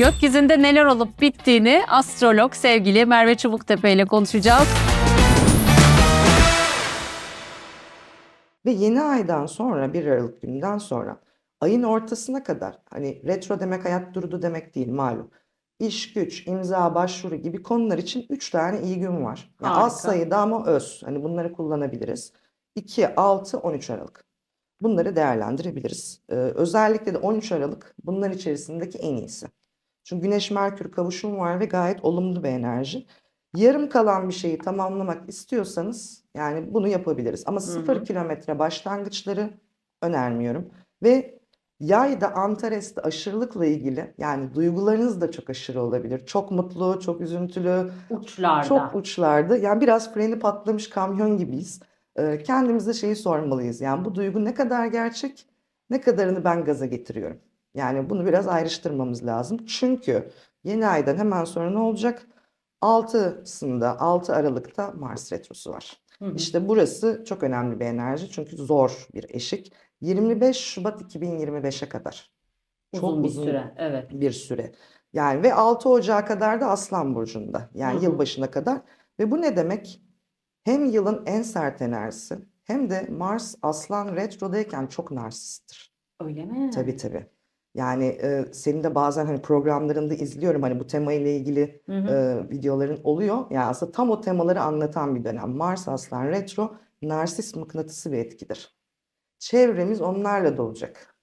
Gökyüzünde neler olup bittiğini astrolog sevgili Merve Çubuktepe ile konuşacağız. Ve yeni aydan sonra 1 Aralık günden sonra ayın ortasına kadar hani retro demek hayat durdu demek değil malum. İş, güç, imza, başvuru gibi konular için 3 tane iyi gün var. Yani az sayıda ama öz. Hani bunları kullanabiliriz. 2, 6, 13 Aralık. Bunları değerlendirebiliriz. Ee, özellikle de 13 Aralık bunların içerisindeki en iyisi. Çünkü Güneş Merkür kavuşum var ve gayet olumlu bir enerji. Yarım kalan bir şeyi tamamlamak istiyorsanız yani bunu yapabiliriz. Ama hı. sıfır kilometre başlangıçları önermiyorum. Ve yayda Antares'te aşırılıkla ilgili yani duygularınız da çok aşırı olabilir. Çok mutlu, çok üzüntülü, Uçlarda. çok uçlarda. Yani biraz freni patlamış kamyon gibiyiz. Ee, kendimize şeyi sormalıyız. Yani bu duygu ne kadar gerçek, ne kadarını ben gaza getiriyorum. Yani bunu biraz ayrıştırmamız lazım. Çünkü yeni aydan hemen sonra ne olacak? 6'sında, 6 Aralık'ta Mars Retrosu var. Hı hı. İşte burası çok önemli bir enerji çünkü zor bir eşik. 25 Şubat 2025'e kadar. Çok uzun bir uzun süre. Evet. bir süre. Yani ve 6 Ocağı kadar da Aslan Burcu'nda. Yani Hı hı. yılbaşına kadar. Ve bu ne demek? Hem yılın en sert enerjisi hem de Mars Aslan Retro'dayken çok narsisttir. Öyle mi? Tabii tabii. Yani e, senin de bazen hani programlarında izliyorum hani bu temayla ilgili Hı hı. e, videoların oluyor. Yani aslında tam o temaları anlatan bir dönem. Mars Aslan Retro narsist mıknatısı bir etkidir. Çevremiz onlarla dolacak.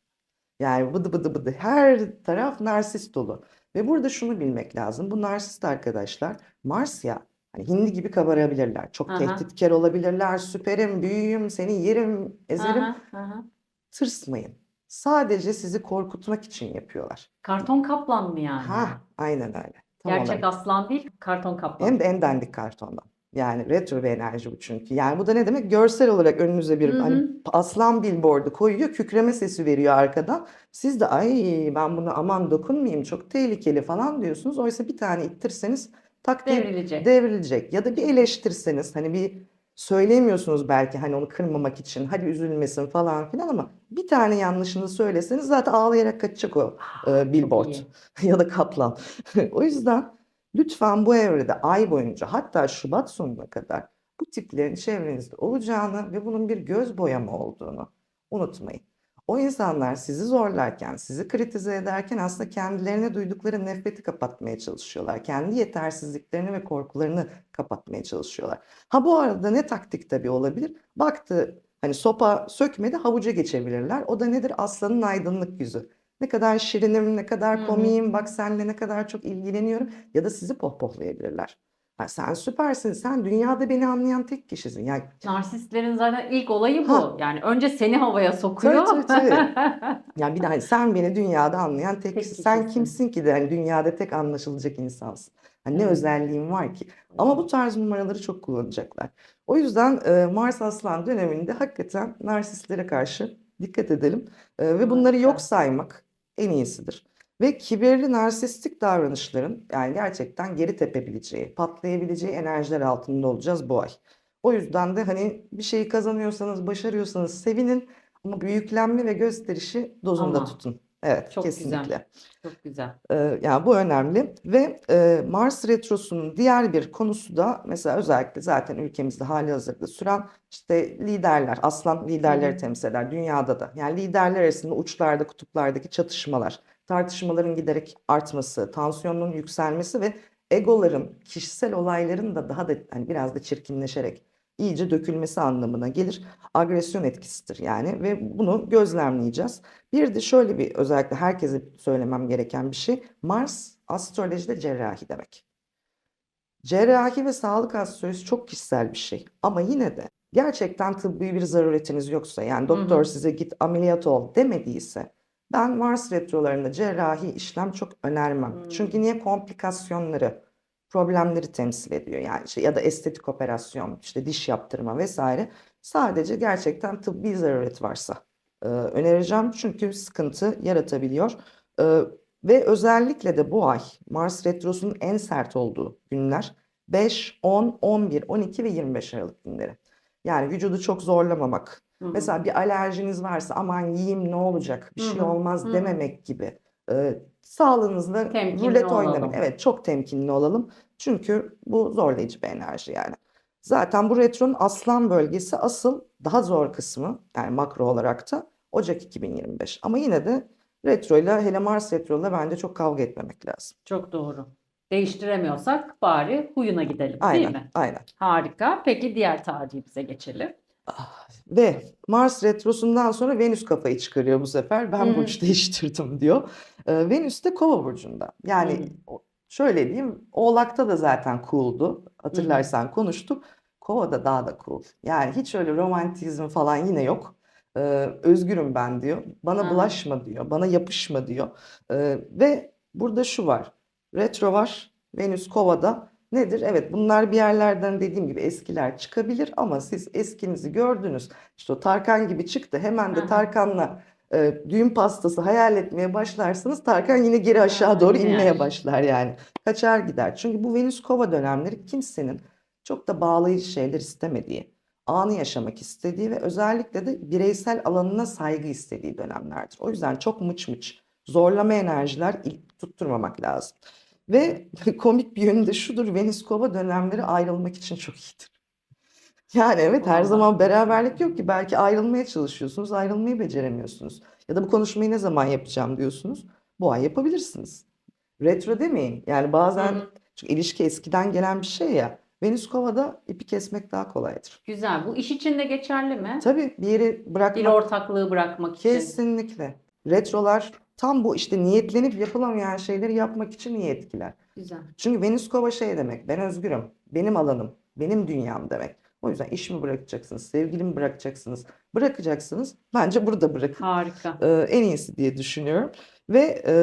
Yani bıdı bıdı bıdı her taraf narsist dolu. Ve burada şunu bilmek lazım. Bu narsist arkadaşlar Mars ya hani hindi gibi kabarabilirler. Çok Aha. tehditkar olabilirler. Süperim, büyüğüm, seni yerim, ezerim. Aha, aha. Tırsmayın. Sadece sizi korkutmak için yapıyorlar. Karton kaplan mı yani? Ha, aynen öyle. Tam Gerçek olarak. aslan değil, karton kaplan. Hem de en dandik kartondan. Yani retro bir enerji bu çünkü. Yani bu da ne demek? Görsel olarak önünüze bir Hı hani aslan billboardu koyuyor, kükreme sesi veriyor arkadan. Siz de ay ben buna aman dokunmayayım çok tehlikeli falan diyorsunuz. Oysa bir tane ittirseniz tak Devrilecek. devrilecek. Ya da bir eleştirseniz hani bir söyleyemiyorsunuz belki hani onu kırmamak için hadi üzülmesin falan filan ama bir tane yanlışını söyleseniz zaten ağlayarak kaçacak o e, billboard ya da kaplan. O yüzden lütfen bu evrede ay boyunca hatta Şubat sonuna kadar bu tiplerin çevrenizde olacağını ve bunun bir göz boyama olduğunu unutmayın. O insanlar sizi zorlarken, sizi kritize ederken aslında kendilerine duydukları nefreti kapatmaya çalışıyorlar. Kendi yetersizliklerini ve korkularını kapatmaya çalışıyorlar. Ha bu arada ne taktik tabii olabilir? Baktı hani sopa sökmedi havuca geçebilirler. O da nedir? Aslanın aydınlık yüzü. Ne kadar şirinim, ne kadar komiyim, bak seninle ne kadar çok ilgileniyorum. Ya da sizi pohpohlayabilirler. Ha, sen süpersin, sen dünyada beni anlayan tek kişisin. Yani Narsistlerin zaten ilk olayı bu. Ha. Yani önce seni havaya sokuyor. Tabii, tabii, Yani bir de hani sen beni dünyada anlayan tek Tek kişi. Sen kişisin. kimsin ki de hani dünyada tek anlaşılacak insansın. Hani ne Evet. özelliğin var ki? Ama bu tarz numaraları çok kullanacaklar. O yüzden e, Mars Aslan döneminde hakikaten narsistlere karşı dikkat edelim. E, ve bunları yok saymak en iyisidir. Ve kibirli narsistik davranışların yani gerçekten geri tepebileceği, patlayabileceği enerjiler altında olacağız bu ay. O yüzden de hani bir şeyi kazanıyorsanız, başarıyorsanız sevinin ama büyüklenme ve gösterişi dozunda Ama. tutun. Evet, Çok güzel. kesinlikle. Çok güzel. Ee, yani bu önemli ve e, Mars Retrosu'nun diğer bir konusu da mesela özellikle zaten ülkemizde hali hazırda süren işte liderler, aslan liderleri hı. temsil eder dünyada da. Yani liderler arasında uçlarda, kutuplardaki çatışmalar, tartışmaların giderek artması, tansiyonun yükselmesi ve egoların, kişisel olayların da daha da hani biraz da çirkinleşerek iyice dökülmesi anlamına gelir. Agresyon etkisidir yani ve bunu gözlemleyeceğiz. Bir de şöyle bir özellikle herkese söylemem gereken bir şey. Mars astrolojide cerrahi demek. Cerrahi ve sağlık astrolojisi çok kişisel bir şey. Ama yine de gerçekten tıbbi bir zaruretiniz yoksa yani Hı doktor hı. size git ameliyat ol demediyse ben Mars retrolarında cerrahi işlem çok önermem. Hmm. Çünkü niye komplikasyonları, problemleri temsil ediyor. Yani işte ya da estetik operasyon, işte diş yaptırma vesaire. Sadece gerçekten tıbbi zaruret varsa e, önereceğim. Çünkü sıkıntı yaratabiliyor. E, ve özellikle de bu ay Mars Retrosu'nun en sert olduğu günler 5, 10, 11, 12 ve 25 Aralık günleri. Yani vücudu çok zorlamamak. Hı hı. Mesela bir alerjiniz varsa aman yiyeyim ne olacak bir Hı şey olmaz hı hı. dememek gibi e, sağlığınızla Temkinli rulet olalım. oynamayın. Evet çok temkinli olalım. Çünkü bu zorlayıcı bir enerji yani. Zaten bu retronun aslan bölgesi asıl daha zor kısmı yani makro olarak da Ocak 2025. Ama yine de retro ile hele Mars retro ile bence çok kavga etmemek lazım. Çok doğru. Değiştiremiyorsak bari huyuna gidelim, değil Aynen, mi? aynen. Harika. Peki diğer tarihimize geçelim. Ve Mars retrosundan sonra Venüs kafayı çıkarıyor bu sefer. Ben Hmm. burç değiştirdim diyor. Ee, Venüs de Kova burcunda. Yani Hmm. şöyle diyeyim, Oğlak'ta da zaten cool'du. Hatırlarsan konuştuk. Kova'da daha da cool. Yani hiç öyle romantizm falan yine yok. Ee, özgürüm ben diyor. Bana Aha. bulaşma diyor. Bana yapışma diyor. Ee, ve burada şu var. Retro var. Venüs Kova'da. Nedir? Evet bunlar bir yerlerden dediğim gibi eskiler çıkabilir ama siz eskinizi gördünüz. İşte o Tarkan gibi çıktı. Hemen de. Tarkan'la e, düğün pastası hayal etmeye başlarsınız. Tarkan yine geri aşağı doğru inmeye başlar yani. Kaçar gider. Çünkü bu Venüs Kova dönemleri kimsenin çok da bağlayıcı şeyler istemediği, anı yaşamak istediği ve özellikle de bireysel alanına saygı istediği dönemlerdir. O yüzden çok mıç mıç, zorlama enerjiler ilk tutturmamak lazım. Ve komik bir yönü de şudur, Venüs Kova dönemleri ayrılmak için çok iyidir. Yani evet her zaman beraberlik yok ki. Belki ayrılmaya çalışıyorsunuz, ayrılmayı beceremiyorsunuz. Ya da bu konuşmayı ne zaman yapacağım diyorsunuz. Bu ay yapabilirsiniz. Retro demeyin. Yani bazen Hı çünkü ilişki eskiden gelen bir şey ya. Venüs Kova'da ipi kesmek daha kolaydır. Güzel. Bu iş için de geçerli mi? Tabii bir yeri Bir bırakmak ortaklığı bırakmak için. kesinlikle. Retrolar tam bu işte niyetlenip yapılamayan şeyleri yapmak için iyi etkiler. Güzel. Çünkü Venüs Kova şey demek, ben özgürüm, benim alanım, benim dünyam demek. O yüzden işimi bırakacaksınız, sevgilimi bırakacaksınız, bırakacaksınız. Bence burada bırakın. Harika. Ee, en iyisi diye düşünüyorum. Ve e,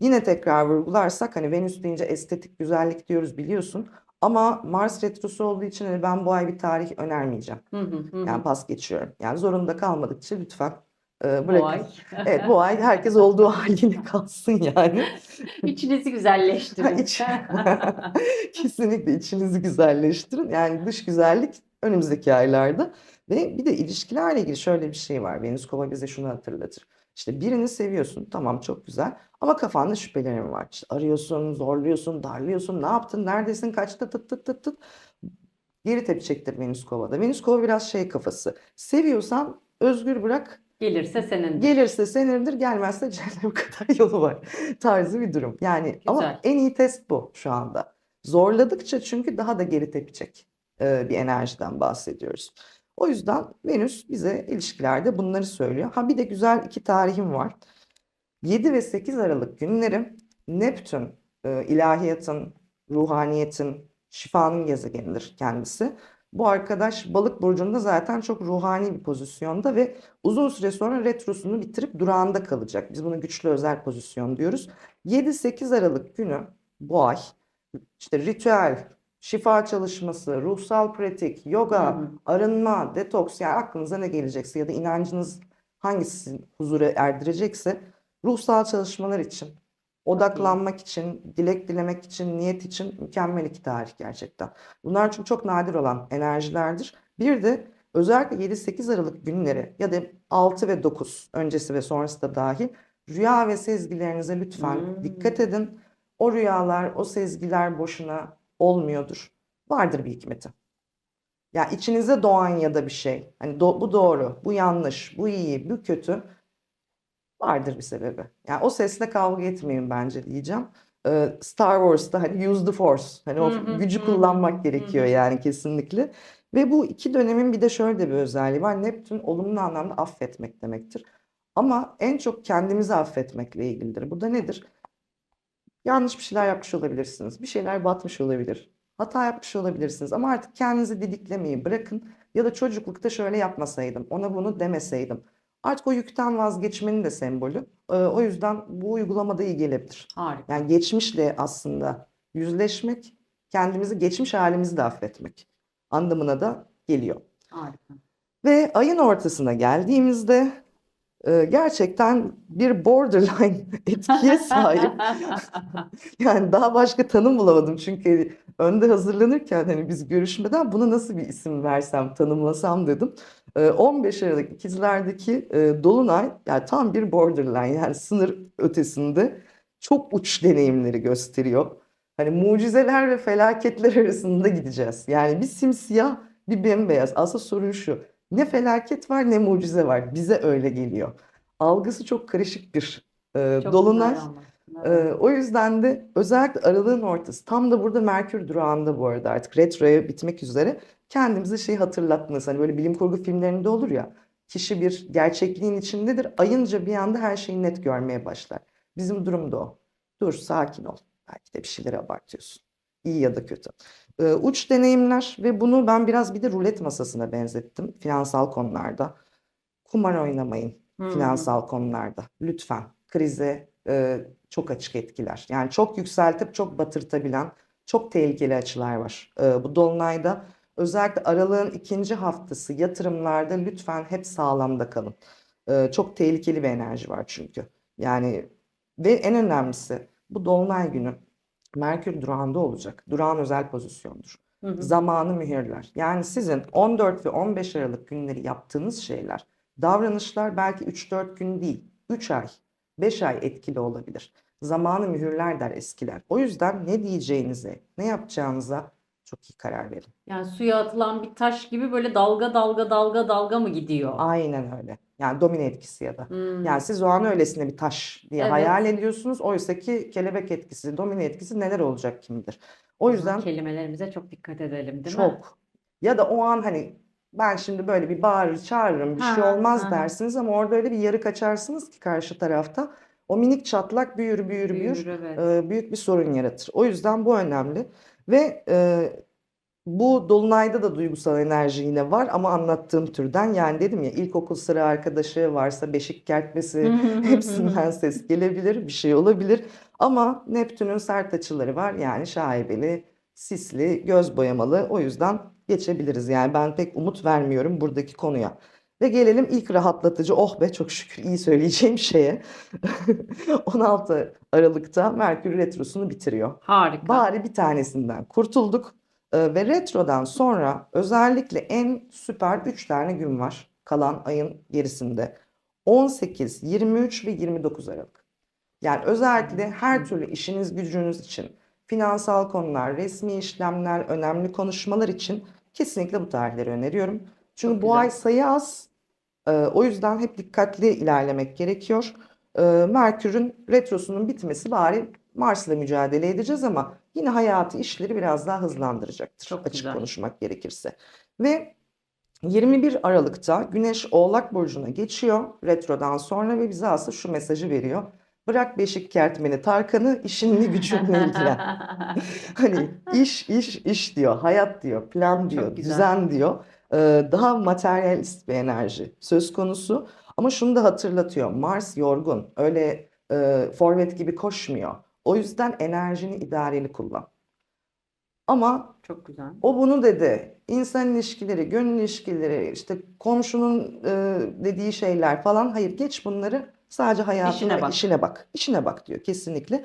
yine tekrar vurgularsak hani Venüs deyince estetik güzellik diyoruz biliyorsun. Ama Mars retrosu olduğu için hani ben bu ay bir tarih önermeyeceğim. Hı hı hı hı. Yani pas geçiyorum. Yani zorunda kalmadıkça lütfen e, Bu bırakın. ay. Evet bu ay herkes olduğu haliyle kalsın yani. İçinizi güzelleştirin. İç- Kesinlikle içinizi güzelleştirin. Yani dış güzellik önümüzdeki aylarda. Ve bir de ilişkilerle ilgili şöyle bir şey var. Venüs Kova bize şunu hatırlatır. İşte birini seviyorsun. Tamam çok güzel. Ama kafanda şüphelerin var. İşte arıyorsun, zorluyorsun, darlıyorsun. Ne yaptın? Neredesin? Kaçta? Tıt tıt tıt tıt. Geri tepecektir Venüs Kova'da. Venüs Kova biraz şey kafası. Seviyorsan özgür bırak. Gelirse senin. Gelirse senindir, gelmezse cehennem kadar yolu var tarzı bir durum. Yani ama Güzel. en iyi test bu şu anda. Zorladıkça çünkü daha da geri tepecek e, bir enerjiden bahsediyoruz. O yüzden Venüs bize ilişkilerde bunları söylüyor. Ha bir de güzel iki tarihim var. 7 ve 8 Aralık günleri Neptün e, ilahiyatın, ruhaniyetin, şifanın gezegenidir kendisi. Bu arkadaş balık burcunda zaten çok ruhani bir pozisyonda ve uzun süre sonra retrosunu bitirip durağında kalacak. Biz buna güçlü özel pozisyon diyoruz. 7-8 Aralık günü bu ay işte ritüel, şifa çalışması, ruhsal pratik, yoga, hı. arınma, detoks yani aklınıza ne gelecekse ya da inancınız hangisi huzura erdirecekse ruhsal çalışmalar için, odaklanmak için, dilek dilemek için, niyet için mükemmel iki tarih gerçekten. Bunlar çünkü çok nadir olan enerjilerdir. Bir de özellikle 7-8 Aralık günleri ya da 6 ve 9 öncesi ve sonrası da dahil rüya ve sezgilerinize lütfen Hmm. dikkat edin. O rüyalar, o sezgiler boşuna olmuyordur. Vardır bir hikmeti. Ya içinize doğan ya da bir şey. Hani do- bu doğru, bu yanlış, bu iyi, bu kötü. Vardır bir sebebi. Yani o sesle kavga etmeyin bence diyeceğim. Ee, Star Wars'ta hani use the force. Hani o gücü kullanmak gerekiyor yani kesinlikle. Ve bu iki dönemin bir de şöyle de bir özelliği var. Neptün olumlu anlamda affetmek demektir. Ama en çok kendimizi affetmekle ilgilidir. Bu da nedir? Yanlış bir şeyler yapmış olabilirsiniz. Bir şeyler batmış olabilir. Hata yapmış olabilirsiniz. Ama artık kendinizi didiklemeyi bırakın. Ya da çocuklukta şöyle yapmasaydım, ona bunu demeseydim. Artık o yükten vazgeçmenin de sembolü. Ee, o yüzden bu uygulamada iyi gelebilir. Harika. Yani geçmişle aslında yüzleşmek, kendimizi geçmiş halimizi de affetmek anlamına da geliyor. Harika. Ve ayın ortasına geldiğimizde e, gerçekten bir borderline etkiye sahip. Yani daha başka tanım bulamadım çünkü önde hazırlanırken hani biz görüşmeden buna nasıl bir isim versem, tanımlasam dedim. Ee, 15 Aralık ikizlerdeki e, Dolunay yani tam bir borderline yani sınır ötesinde çok uç deneyimleri gösteriyor. Hani mucizeler ve felaketler arasında gideceğiz. Yani bir simsiyah bir bembeyaz. Aslında sorun şu. Ne felaket var ne mucize var. Bize öyle geliyor. Algısı çok karışık bir e, Çok dolunay. Ee, o yüzden de özellikle aralığın ortası tam da burada Merkür durağında bu arada artık retroya bitmek üzere kendimize şey hatırlatması hani böyle bilim kurgu filmlerinde olur ya kişi bir gerçekliğin içindedir ayınca bir anda her şeyi net görmeye başlar. Bizim durumda o. Dur sakin ol. Belki de bir şeyleri abartıyorsun. İyi ya da kötü. Ee, uç deneyimler ve bunu ben biraz bir de rulet masasına benzettim finansal konularda. Kumar oynamayın Hmm. finansal konularda. Lütfen krize e, çok açık etkiler. Yani çok yükseltip çok batırtabilen çok tehlikeli açılar var. E, bu dolunayda özellikle aralığın ikinci haftası yatırımlarda lütfen hep sağlamda kalın. E, çok tehlikeli bir enerji var çünkü. Yani ve en önemlisi bu dolunay günü Merkür durağında olacak. Durağın özel pozisyondur Hı hı. zamanı mühürler. Yani sizin 14 ve 15 Aralık günleri yaptığınız şeyler, davranışlar belki 3-4 gün değil, 3 ay, 5 ay etkili olabilir. Zamanı mühürler der eskiler. O yüzden ne diyeceğinize, ne yapacağınıza çok iyi karar verin. Yani suya atılan bir taş gibi böyle dalga dalga dalga dalga mı gidiyor? Aynen öyle. Yani domino etkisi ya da. Hmm. Yani siz o an öylesine bir taş diye Evet. hayal ediyorsunuz. Oysa ki kelebek etkisi, domino etkisi neler olacak kim bilir. O yüzden kelimelerimize çok dikkat edelim, değil mi? Çok. Ya da o an hani ben şimdi böyle bir bağırır çağırırım bir şey Ha, olmaz ha. dersiniz ama orada öyle bir yarı kaçarsınız ki karşı tarafta. O minik çatlak büyür büyür büyür Büyür, evet. e, büyük bir sorun yaratır. O yüzden bu önemli ve e, bu dolunayda da duygusal enerji yine var ama anlattığım türden yani dedim ya ilkokul sıra arkadaşı varsa beşik kertmesi hepsinden ses gelebilir bir şey olabilir ama Neptün'ün sert açıları var yani şaibeli sisli göz boyamalı o yüzden geçebiliriz yani ben pek umut vermiyorum buradaki konuya. Ve gelelim ilk rahatlatıcı oh be çok şükür iyi söyleyeceğim şeye 16 Aralık'ta Merkür Retrosu'nu bitiriyor. Harika. Bari bir tanesinden kurtulduk. Ee, ve retrodan sonra özellikle en süper 3 tane gün var kalan ayın gerisinde. 18, 23 ve 29 Aralık. Yani özellikle her türlü işiniz gücünüz için, finansal konular, resmi işlemler, önemli konuşmalar için kesinlikle bu tarihleri öneriyorum. Çünkü Çok bu güzel. ay sayı az. Ee, o yüzden hep dikkatli ilerlemek gerekiyor. Ee, Merkür'ün retrosunun bitmesi bari Mars'la mücadele edeceğiz ama yine hayatı, işleri biraz daha hızlandıracaktır Çok açık güzel. konuşmak gerekirse. Ve 21 Aralık'ta Güneş Oğlak Burcu'na geçiyor retrodan sonra ve bize aslında şu mesajı veriyor. Bırak beşik kertmeni Tarkan'ı işinle gücünle ilgilen. Hani iş iş iş diyor, hayat diyor, plan diyor, düzen diyor. Ee, daha materyalist bir enerji söz konusu. Ama şunu da hatırlatıyor. Mars yorgun. Öyle e, forvet gibi koşmuyor. O yüzden enerjini idareli kullan. Ama Çok güzel. o bunu dedi. İnsan ilişkileri, gönül ilişkileri, işte komşunun e, dediği şeyler falan. Hayır geç bunları. Sadece hayatına, İşine bak. işine bak. İşine bak diyor kesinlikle.